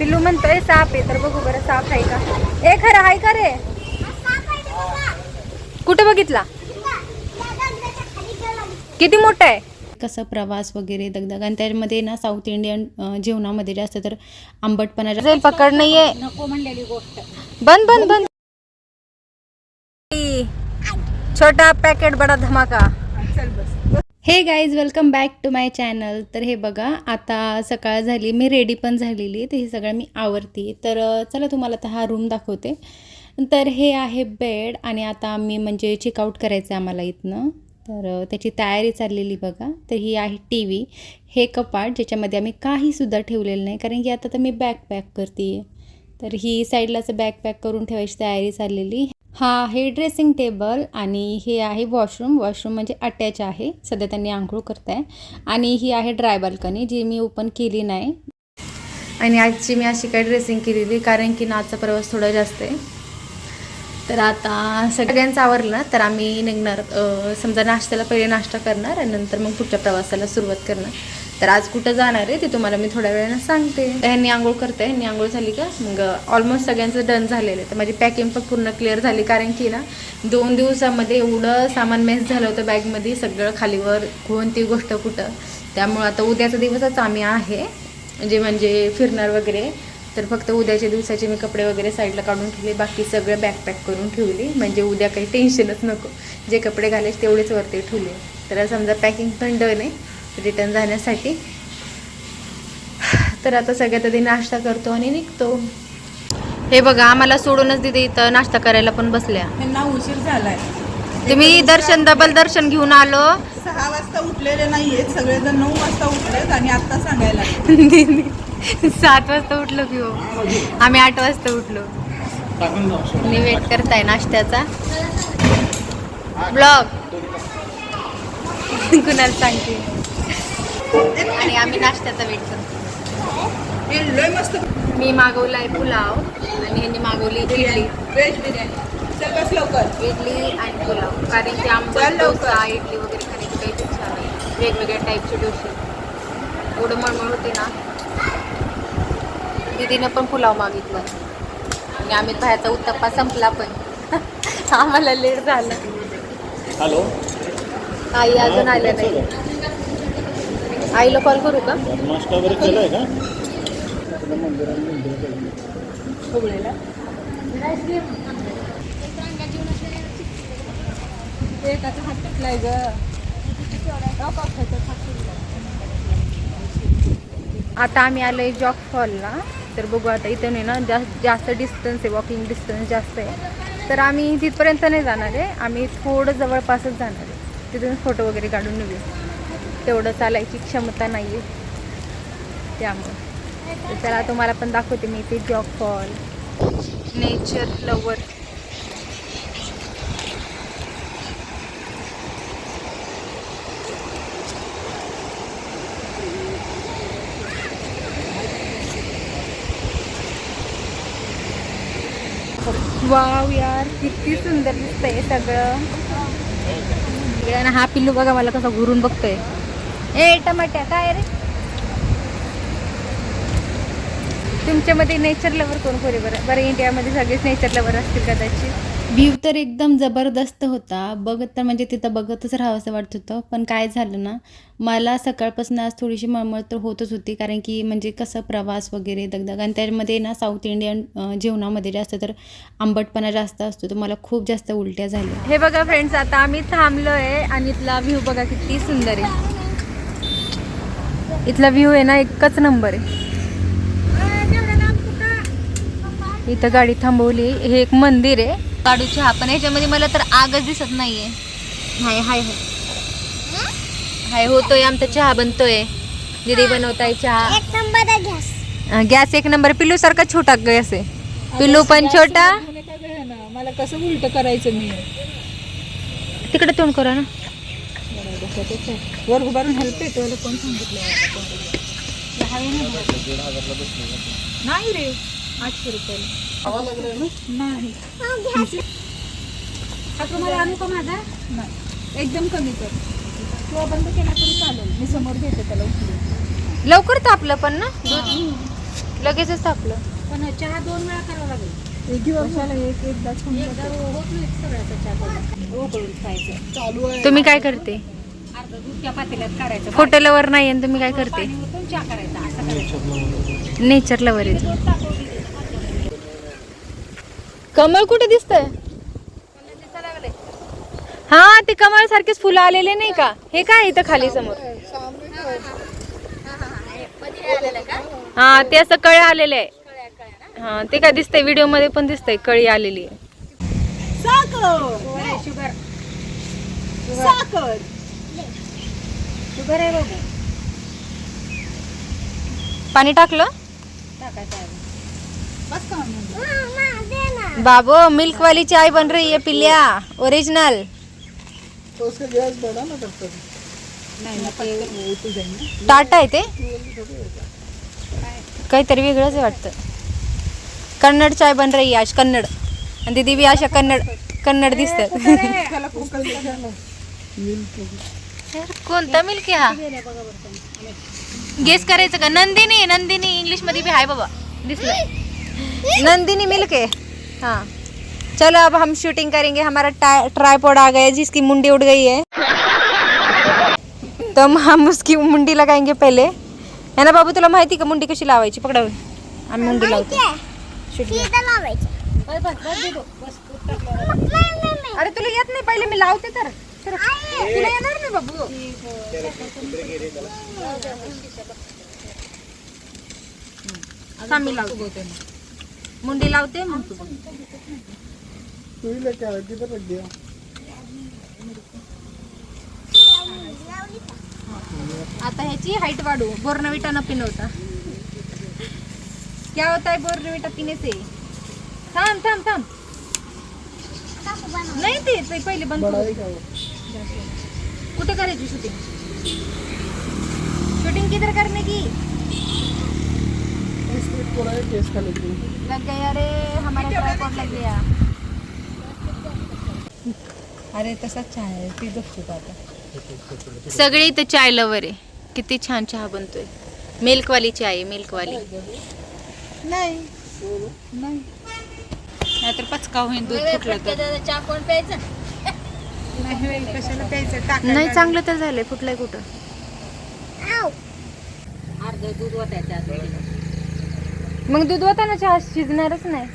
पिल्लू म्हणतोय साप आहे तर बघू बरं साप आहे का? ए खरं आहे का रे? कुठे बघितला? किती मोठा आहे? कसं प्रवास वगैरे दगदग आणि त्यामध्ये ना साऊथ इंडियन जेवणामध्ये जास्त तर आंबटपणा जास्त. पकड नाहीये. नको म्हणलेली गोष्ट. बंद बंद बंद. छोटा पॅकेट बडा धमाका. Hey guys welcome back to my channel तर हे बघा आता सकाळ झाली मी रेडी पण झालेली आहे. तर हे सगळं मी आवरते तर चला तुम्हाला आता हा रूम दाखवते. तर हे आहे बेड आणि आता आम्ही म्हणजे चेकआउट करायचं आहे आम्हाला इथनं. तर त्याची तयारी चाललेली बघा. तर ही आहे टी व्ही हे कपाट ज्याच्यामध्ये आम्ही काहीसुद्धा ठेवलेलं नाही कारण की आता तर मी बॅग पॅक करते तर ही साईडलाच बॅक बॅग पॅक करून ठेवायची तयारी चाललेली. हा आहे ड्रेसिंग टेबल आणि हे आहे वॉशरूम वॉशरूम म्हणजे अटॅच आहे. सध्या त्यांनी आंघोळ करताय. आणि ही आहे ड्राय बाल्कनी जी मी ओपन केली नाही. आणि आजची मी अशी काय ड्रेसिंग केलेली कारण की नाचा प्रवास थोडा जास्त आहे. तर आता सगळ्यांचं आवरलं तर आम्ही निघणार समजा नाश्त्याला पहिले नाश्ता करणार आणि नंतर मग पुढच्या प्रवासाला सुरुवात करणार. तर आज कुठं जाणार आहे ते तुम्हाला मी थोड्या वेळानं सांगते. ह्यांनी आंघोळ करते ह्यांनी आंघोळ झाली का? मग ऑलमोस्ट सगळ्यांचं डन झालेलं आहे. तर माझी पॅकिंग पण पूर्ण क्लिअर झाली कारण की ना दोन दिवसामध्ये एवढं सामान मेस झालं होतं बॅगमध्ये सगळं खालीवर कोणती गोष्ट कुठं. त्यामुळं आता उद्याचा दिवसच आम्ही आहे म्हणजे म्हणजे फिरणार वगैरे. तर फक्त उद्याच्या दिवसाचे मी कपडे वगैरे साईडला काढून ठेवले बाकी सगळं बॅकपॅक करून ठेवली. म्हणजे उद्या काही टेन्शनच नको. जे कपडे घालायचे तेवढेच वरती ठेवले. तर समजा पॅकिंग पण डन आहे. रिटर्न जाण्यासाठी. तर आता सगळ्यात आधी नाश्ता करतो आणि निघतो. हे बघा आम्हाला सोडूनच तिथे इथं नाश्ता करायला पण बसल्या. त्यांना उशीर झालाय. तुम्ही दर्शन डबल दर्शन घेऊन आलो. सहा वाजता उठलेले नाहीयेत सगळेजण नऊ वाजता उठलेत आणि आता सांगायला. सात वाजता उठलो की हो. आम्ही आठ वाजता उठलो. मी वेट करताय नाश्त्याचा. ब्लॉग कुणाला सांगते? आणि आम्ही नाश्त्याचा वेट करतो. हे लय मस्त. मी मागवलाय पुलाव आणि ह्यांनी मागवली इडली. व्हेज बिर्याणी. लवकर. इडली आणि पुलाव. कारण की आमचा चल लवकर. डोसा इडली वगैरे खाण्याची काही इच्छा नाही. वेगवेगळ्या टाईपचे डोसे. एवढं मळमळ होते ना. दीदीनं पण पुलाव मागितला. आणि आम्ही बाहेरचा उत्तप्पा संपला पण. आम्हाला लेट झालं. हॅलो आई अजून आल्या नाही आईला कॉल करू का? नाश्ता वगैरे केलाय का? हुबळीला एकाचा हात तुटलाय ग. आता आम्ही आलोय जॉक फॉलला तर बघू आता इथं नाही ना जास्त जास्त डिस्टन्स आहे वॉकिंग डिस्टन्स जास्त आहे. तर आम्ही तिथपर्यंत नाही जाणार आहे. आम्ही थोडं जवळपासच जाणार आहे. तिथून फोटो वगैरे काढून नेऊ तेवढं चालायची क्षमता नाही आहे त्यामुळे चला तुम्हाला पण दाखवते मी इथे Jog fall. Nature lover wow यार किती सुंदर दिसतंय सगळं. हा पिल्लू बघा मला कसा घुरून बघतोय. ए टमाट्या काय रे? तुमच्यामध्ये नेचर लवर कोण कोणी बरं? बरं इंडियामध्ये सगळेच नेचर लवर असतील कदाचित व्ह्यू तर एकदम जबरदस्त होता. बघत तर म्हणजे तिथं बघतच राहावंसं वाटत होतं. पण काय झालं ना मला सकाळपासून आज थोडीशी मळमळ तर होतच होती. कारण की म्हणजे कसं प्रवास वगैरे दगदग. आणि त्यामध्ये ना साऊथ इंडियन जेवणामध्ये जास्त तर आंबटपणा जास्त असतो. तर मला खूप जास्त उलट्या झाल्या. हे बघा फ्रेंड्स आता आम्ही थांबलोय आणि इथला व्ह्यू बघा किती सुंदर आहे. इथला व्ह्यू आहे ना एकच नंबर आहे. इथं गाडी थांबवली. हे एक मंदिर आहे. काडू चहा पण ह्याच्यामध्ये मला तर आगच दिसत नाहीये. हाय हाय हाय. हाय होतोय आमचा चहा बनतोय. दीदी बनवताय चहा. एक नंबर गॅस. गॅस एक नंबर पिल्लू सारखा छोटा गॅस आहे. पिल्लू पण छोटा. मला कसं उलट करायचं मी तिकडे तोंड करा ना. वर उभारून हेल्प येतो कोण सांगितलं नाही रे आठशे रुपये नाही. हा तुम्हाला आणू का माझा? नाही. एकदम कमी कर. किंवा बंद केला तरी चालेल. मी समोर घेते त्याला उचलून. लवकर तापलं पण ना? लगेचच तापलं. पण चहा दोन वेळा करावा लागेल. तुम्ही काय करते? अर्ध दूध त्या पातेल्यात काढायचं फोटोलावर नाही आणि तुम्ही काय करते? नेचर लवर आहे कमळ कुठे दिसतंय? हा ते कमळ सारखेच फुलं आलेले नाही का? हे काय इथं खाली समोर? हा ते असं कळे आलेले आहे. हा ते काय दिसतंय व्हिडिओमध्ये पण दिसतंय कळी आलेली आहे. साखर. शुगर. साखर. शुगर आहे बाबू पाणी टाकलं? टाकायचं आहे. बस का म्हणून? बाबो मिल्क वाली चाय बन रही है पिल्ल्या ओरिजिनल तो उसका गैस बढ़ा ना तब तक. नाही ना ते वो तो जाएंगे. टाटा आहे ते? काहीतरी वेगळंच आहे वाटतं. कन्नड चाय बन रही आहे आज कन्नड। आणि दीदी बी अशा कन्नड कन्नड दिसतात द्यायला. मिल्क कोणता मिल्क आहे हा? गेस करायचं का? नंदिनी नंदिनी इंग्लिशमध्ये भी आहे बाबा. दिसलं. नंदिनी मिल्क है हाँ. चलो अब हम शूटिंग करेंगे. हमारा ट्राईपॉड आ गया जिसकी मुंडी उड़ गई है। तो हम उसकी मुंडी लगाएंगे पहले। है ना बाबू तुला माहिती का मुंडी कशी लावायची? पकडावी. आम्ही मुंडी लावतो. अरे तुला येत नाही पहिले मी लावते तर. तर तुला येणार नाही बाबू. थांब मी लावते. मुंडी लावते मग तू तू ही लेके आया किधर रख दिया आता ह्याची हाइट वाढू बोर्नविटा न पिनवता. क्या होता है बोर्नविटा पीने से? थांब थांब थांब नाही ते ते पहिले बंद करू. कुठे करायची शूटिंग शूटिंग किधर करने की? स्पीड थोड़ा है केस का लेकिन लग गया रे हमारा ट्राइपॉड लग गया। अरे तसाच चहा आहे ती बघतो आता। सगळे इथं चाय लवर आहे. किती छान चहा बनतोय. मिल्कवाली चाय आहे मिल्कवाली नहीं. नहीं. नाहीतर पचका होईल दूध फुटलं तर. चहा कोण प्यायचं? नहीं कशाला प्यायचं? टाकायला नाही चांगलं तर झालंय फुटलंय कुठं? अर्ध दूध वाटायचं मग दूध होताना चहा शिजणारच नाही.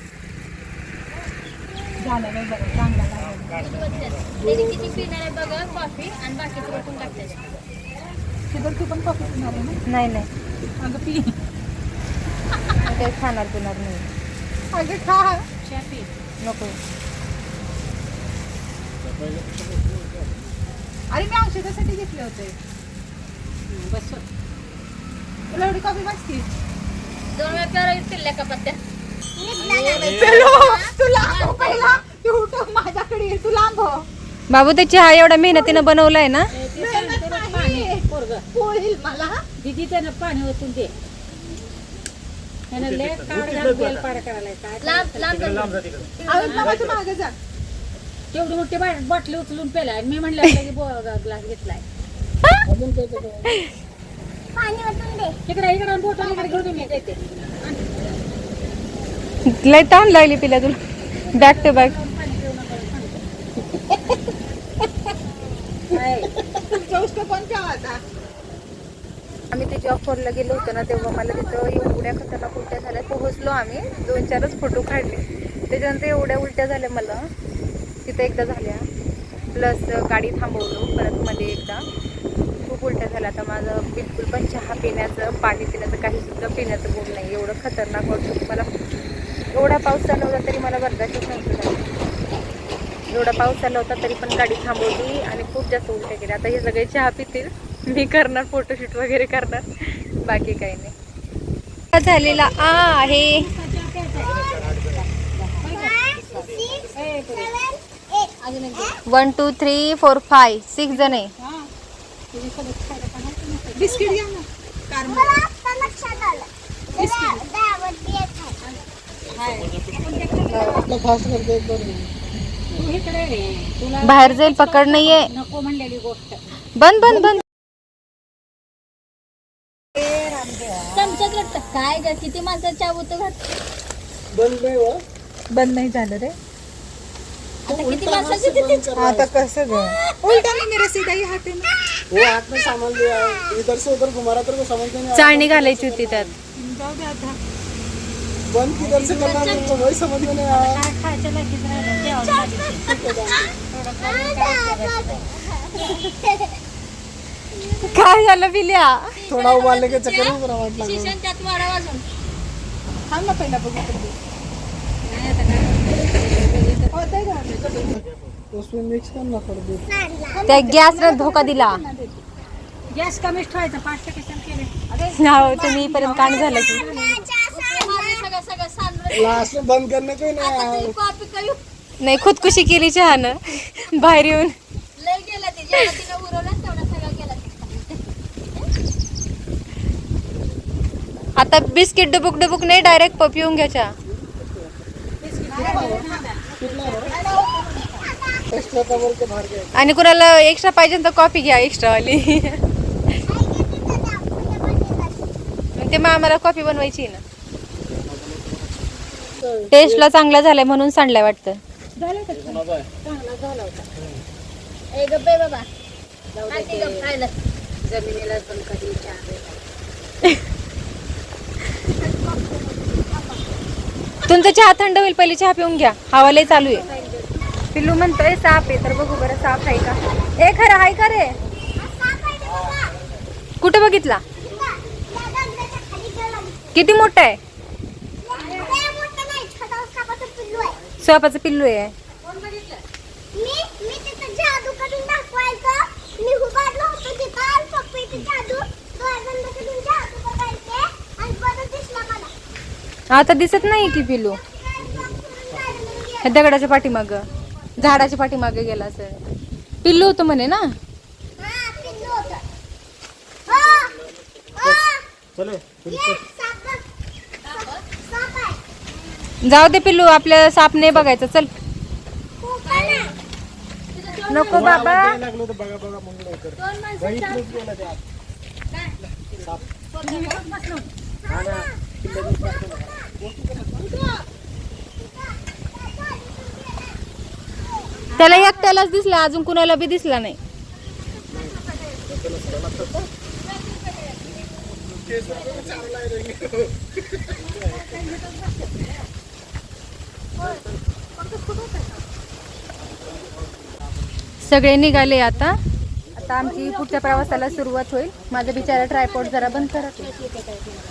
झालं नाही बरं चांगला लागला. शिदर तू पण कॉफी पिणार आहे ना? नाही नाही. अगं पी. मी काही खाणार पिणार नाही. अगं खा. चहा पी नको. अरे मी औषधासाठी घेतले होते. बस तुला एवढी कॉफी वाचती दोन वेळा प्यारा पिल्ल्या का पत्त्या? चलो. तू लांब हो पहिला. तू उठ माझ्याकडे ये, तू लांब हो. बाबू ते चहा एवढ्या मेहनतीनं बनवलाय ना? पाणी पोरगं होईल मला. दिदी त्यानं पाणी ओतून दे. मागे जा. तेवढी मोठी बाटली उचलून पेलाय मी म्हणलं की ग्लास घेतलाय. इकडे घेऊन लय ताण लागली पिल्या तुला. बॅक टू बॅक काय? तुमचा उष्ट कोण केव्हाचा आम्ही ते जॉब फोनला गेलो होतो ना तेव्हा मला तिथं एवढ्या खतरनाक उलट्या झाल्या. पोहोचलो आम्ही. दोन चारच फोटो काढले. त्याच्यानंतर एवढ्या उलट्या झाल्या मला. तिथं एकदा झाल्या. प्लस गाडी थांबवलो. परत मध्ये एकदा. खूप उलट्या झाल्या. आता माझं बिलकुल पण चहा पिण्याचं पाणी पिण्याचं काही सुद्धा पिण्याचं बोल नाही. एवढं खतरनाक वाटतं मला एवढा पाऊस चालू होता तरी मला बर्दाश्तच नव्हतं एवढा पाऊस चालू होता तरी पण गाडी थांबवली आणि खूप जास्त उलट्या केल्या. आता हे सगळे चहा पितील. मी करणार फोटोशूट वगैरे करणार. बाकी काही नाही. झालेला. आहे. One two three four five six जण आहे. बिस्किट घ्या बाहेर जाईल पकड नाहीये. नको म्हणलेली गोष्ट बंद बंद बंद. चमचा वाटतं काय ग? किती माणसं चहा होतं घात बंद नाही झालं रे. आता किती माणसाची आता कसं ग? उलटा नाही मेरे सीधा ही हाथ है ना वो हाथ में सामान लिया है इधर से उधर घुमा रहा तेरे को समझ में नहीं आ चाळणी घालायची होती त्यात. जाऊ दे आता. बंद किधर से करना है मेरे को वही समझ में नहीं आया. काय खायचं लगेच राहिलं देवाला काय झालं पिल्या थोड़ा उबालने के चक्कर में मेरा वाट लगा शिक्षण त्यात वाढा वाजून थांब ना पहिला बघू होतंय? का? उसमें मिक्स करना पड़ दे त्या गॅसने धोका दिला. गॅस कमीच ठेवायचा पाच टक्के केले. हो तुम्ही पर्यंत काणी झालं की. सगळं सगळं सांडलं. लास्ट में बंद करने को ही नहीं आता आया तुझी कॉपी करू. नाही खुदकुशी केली चहानं. बाहेर येऊन. लय गेला ते जेवढा तिनं उरवलं तेवढा सगळा गेला आता बिस्किट डुबुक डुबुक नाही डायरेक्ट पिऊन येऊन घ्याच्या आणि कुणाला एक्स्ट्रा पाहिजे तर कॉफी घ्या एक्स्ट्रा वाली. मग ते कॉफी बनवायची ना. टेस्टला चांगला झालाय म्हणून सांडलाय वाटतं. बाबा काय ते गप्प खायला जमिनीला पण कधी चहा तुमचा चहा थंड होईल पहिले चहा पिऊन घ्या. हवा लय चालू आहे. पिल्लू म्हणतोय साप आहे तर बघू बरं साप आहे का? ए खरं आहे का रे? कुठे बघितला? किती मोठा आहे? स्वयंपाचं पिल्लू आहे. आता दिसत नाही की पिल्लू दगडाच्या पाठीमाग. झाडाच्या पाठीमागे गेला सर पिल्लू होतं म्हणे ना? जाऊ दे पिल्लू आपल्या साप नाही बघायचं. चल. नको बाबा. बघा त्याला एकट्यालाच दिसला अजून कुणाला बी दिसला नाही. सगळे निघाले आता. आता आमची पुढच्या प्रवासाला सुरुवात होईल. माझा बिचारा ट्रायपॉड जरा बंद करा की.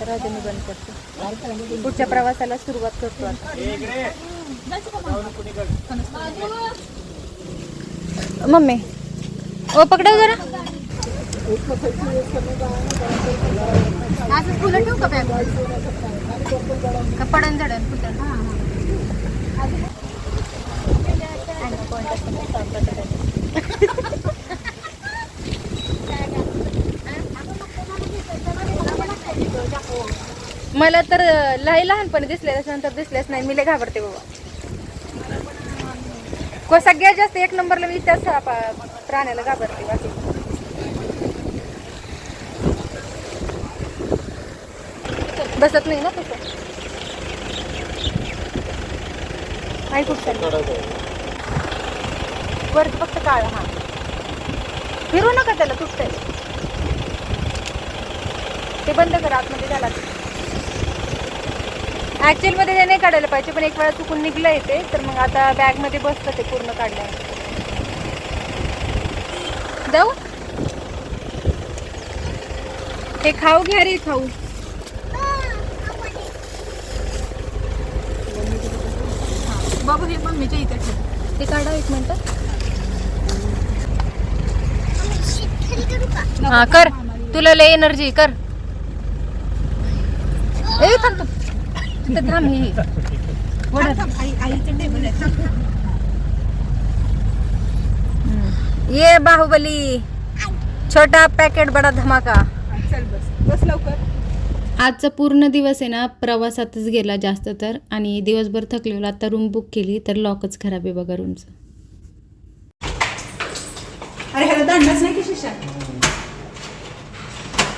तर मी बंद करतो. पुढच्या प्रवासाला सुरुवात करतो आता. मम्मी. ओ पकडा जरा. असं फुलं ठेवू का बॅग? का पडन जडन हां मला तर लई लहानपणी दिसले त्याच्यानंतर दिसलेच नाही. मी लय घाबरते बाबा. को सगळ्यात जास्त एक नंबरला मी त्याच प्राण्याला घाबरते बाकी. बसत नाही ना तसं नाही खूप वर फक्त काळ हा. फिरू नका त्याला तुटतंय. ते बंद करा आतमध्ये झाला ऍक्च्युअलमध्ये ते नाही काढायला पाहिजे पण एक वेळा चुकून निघलंय ते तर मग आता बॅगमध्ये बसतं ते पूर्ण काढलंय जाऊ. हे खाऊ घ्या रे खाऊ. बाबू हे मम्मीच्या इथे ठेव ते काढा एक मिनिट. हा कर. तुला लय एनर्जी कर. ए. तिथं थांब ही. ये बाहुबली. छोटा पॅकेट बडा धमाका. चल बस. बस लवकर. आजचा पूर्ण दिवस आहे ना प्रवासातच गेला जास्त तर. आणि दिवसभर थकलेलो आता रूम बुक केली तर लॉकच खराब आहे बघा रूमचं. अरे ह्याला दांडाच नाही की शिशा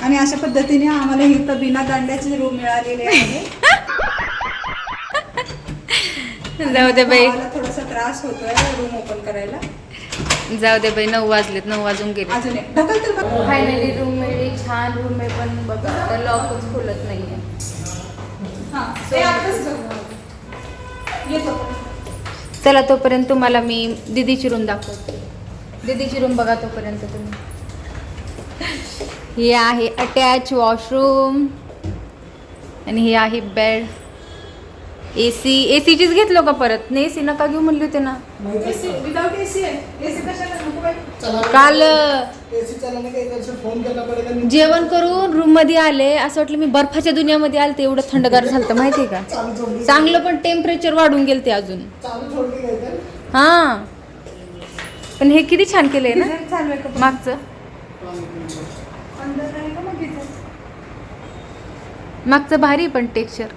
आणि अशा पद्धतीने आम्हाला इथं बिना दांड्याची रूम मिळालेली आहे. जाऊ दे बाई. थोडासा त्रास होतोय रूम ओपन करायला. जाऊ दे बाई नऊ वाजलेत नऊ वाजून गेले अजून एक. ढकल तर बघ. फायनली रूम मिळली छान रूम आहे पण बघा तर लॉकच खोलत नाहीये. हा, ते आताच जाऊ. येतो. चला तोपर्यंत तुम्हाला मी दीदीची रूम दाखवते. दीदीची रूम बघा तोपर्यंत तुम्ही. हे आहे अटॅच वॉशरूम आणि हे आहे बेड ए सी ए सीचीच घेतलो का परत? नाही ए सी नका घेऊ म्हणली होते ना विदाउट एसी आहे. एसी कशाला? नको बाई? काल एसी चलाने का इधर से फोन करना पड़ेगा नहीं. जेवण करून रूममध्ये आले. असं वाटलं मी बर्फाच्या दुनियामध्ये आले ते एवढं थंडगार झालं माहिती आहे का? चांगलं पण टेम्परेचर वाढून गेलं ते अजून हा. पण हे किती छान केलंय ना? मागचं? मागचं भारी पण टेक्स्चर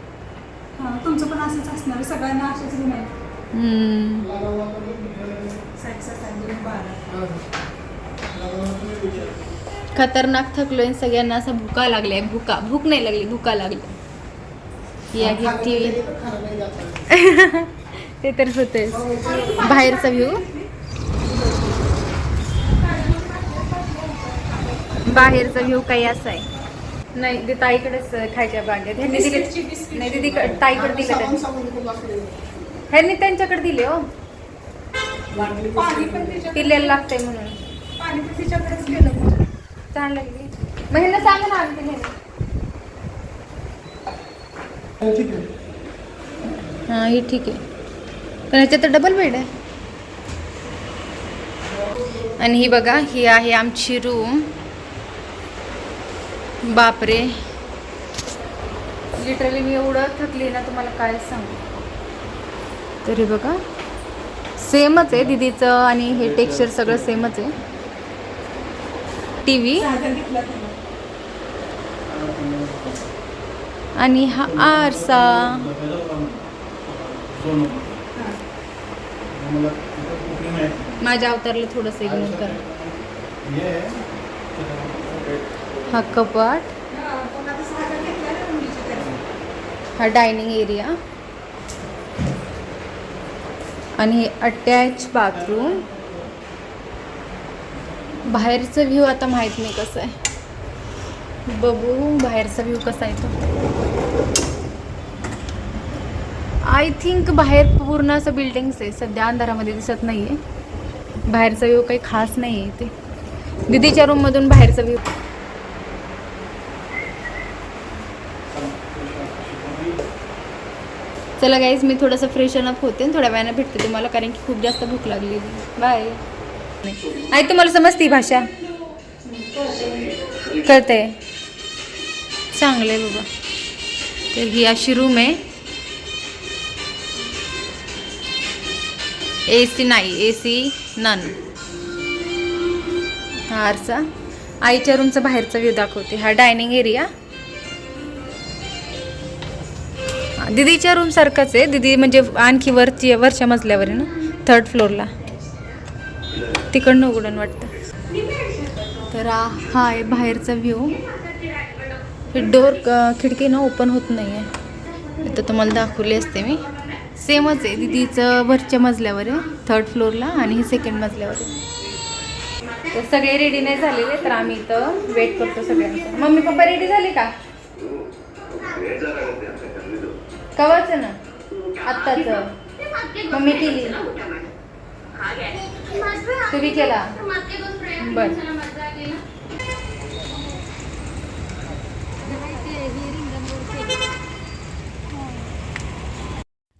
तुमचं पण असंच असणार. सगळ्यांना असेच रूम आहे साईडचा साईड रूम बारा खतरनाक थकलोय सगळ्यांना असं भुका लागल्या. भुका भूक नाही लागली भुका लागली. ही आहे खाने के टीव्ही लिए तो खाना नहीं जाता. है ते तर होते बाहेरचा व्ह्यू बाहेरचा व्ह्यू काही असा आहे. नाही ते ताईकडेच खायच्या भांड्यात ह्यांनी दिले नाही दिदी ताईकडे दिले ह्यांनी त्यांच्याकडे दिले हो. पिल्ल्याला लागतंय म्हणून. छान लागली. मग ह्यांना सांगा ना आणते ह्यांनी. है हां ही ठीक आहे. पण ह्याच्यात तर डबल बेड आहे. आणि ही बघा ही आहे आमची रूम बापरे. लिटरली मी एवढं थकली ना तुम्हाला काय सांगू? तरी बघा. सेमच आहे दीदीचं आणि हे टेक्स्चर सगळं सेमच आहे. टी व्ही आणि हा आरसा. माझ्या अवतारला थोडंसं इग्नोर करा. हा कपाट हा, डायनिंग एरिया. आणि हे अटॅच बाथरूम. बाहेरचं व्ह्यू आता माहीत नाही कसं आहे. बघू बाहेरचा व्ह्यू कसा आहे तो आय थिंक बाहेर पूर्ण असं बिल्डिंग्स आहे. सध्या अंधारामध्ये दिसत नाही आहे बाहेरचा व्ह्यू काही खास नाही आहे ते दिदीच्या रूममधून बाहेरचा व्ह्यू चला गाईज मी थोडंसं फ्रेशन अप होते आणि थोड्या वेळानं भेटते तुम्हाला कारण की खूप जास्त भूक लागली. बाय आई तुम्हाला समजते भाषा. कळते चांगलं आहे बाबा. तर ही अशी रूम आहे. ए सी नाही ए सी नन हा आरसा. आईच्या रूमचा बाहेरचा व्ह्यू दाखवते. हा डायनिंग एरिया दिदीच्या रूम सारखंच आहे. दिदी म्हणजे आणखी वरची वरच्या मजल्यावर आहे ना? थर्ड फ्लोअरला तिकडनं उघडून वाटतं. तर हा आहे बाहेरचा व्ह्यू डोर खिडकी ना ओपन होत नाही आहे इथं तुम्हाला दाखवली असते मी. सेमच आहे. दिदीचं वरच्या मजल्यावर आहे. थर्ड फ्लोअरला आणि हे सेकंड मजल्यावर आहे. तर सगळे रेडी नाही झालेले तर आम्ही इथं वेट करतो सगळ्यांचं. मम्मी पप्पा रेडी झाले का? कवाच ना? आत्ताच. मम्मी केली. तुम्ही केला? बर.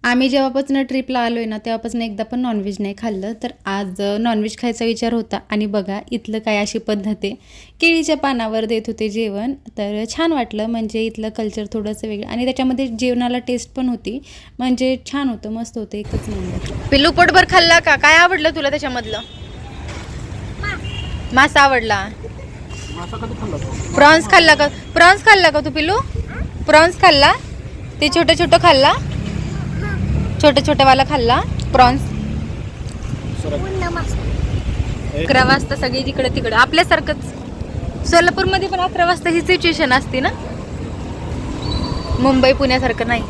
आम्ही जेव्हापासून ट्रिपला आलो आहे ना तेव्हापासून एकदा पण नॉनव्हेज नाही खाल्लं. तर आज नॉनव्हेज खायचा विचार होता. आणि बघा इथलं काय अशी पद्धत आहे. केळीच्या पानावर देत होते जेवण. तर छान वाटलं. म्हणजे इथलं कल्चर थोडंसं वेगळं. आणि त्याच्यामध्ये जेवणाला टेस्ट पण होती. म्हणजे छान होतं. मस्त होतं. एकच नंबर पिल्लू पोटभर खाल्ला का? काय आवडलं तुला त्याच्यामधलं? मासा आवडला. प्रॉन्स खाल्ला का? प्रॉन्स खाल्ला का तू पिल्लू? प्रॉन्स खाल्ला? ते छोटं छोटं खाल्ला? छोटं छोटं वाला खाल्ला. प्रॉन्स. अकरा वाजता सगळी तिकडे तिकडे आपल्यासारखंच. सोलापूरमध्ये पण अकरा वाजता ही सिच्युएशन असते ना? मुंबई पुण्यासारखं नाही.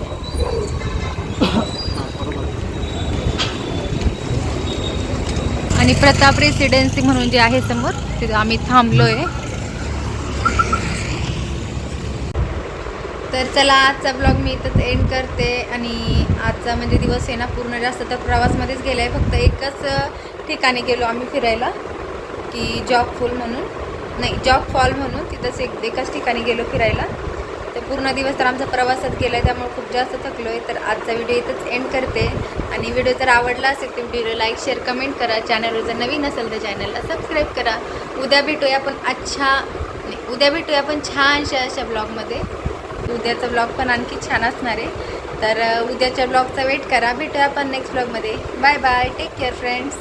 आणि प्रताप रेसिडेन्सी म्हणून जे आहे समोर तिथं आम्ही थांबलोय. तर चला आजचा ब्लॉग मी इथंच एंड करते. आणि आजचा म्हणजे दिवस आहे ना पूर्ण जास्त तर प्रवासमध्येच गेला आहे फक्त एकच ठिकाणी गेलो आम्ही फिरायला की जॉब फुल म्हणून. नाही जॉब फॉल म्हणून. तिथंच एक एकाच ठिकाणी गेलो फिरायला. तर पूर्ण दिवस तर आमचा प्रवासात गेला आहे त्यामुळे खूप जास्त थकलो आहे तर आजचा व्हिडिओ इथंच एंड करते. आणि व्हिडिओ जर आवडला असेल तर व्हिडिओला लाईक शेअर कमेंट करा. चॅनलवर जर नवीन असेल तर चॅनलला सबस्क्राईब करा. उद्या भेटूया आपण अच्छा नाही उद्या भेटूया आपण छानशा अशा ब्लॉगमध्ये उद्याचा ब्लॉग पण आणखी छान असणार आहे. तर उद्याच्या ब्लॉगचा वेट करा. भेटूया आपण नेक्स्ट ब्लॉगमध्ये bye bye take care friends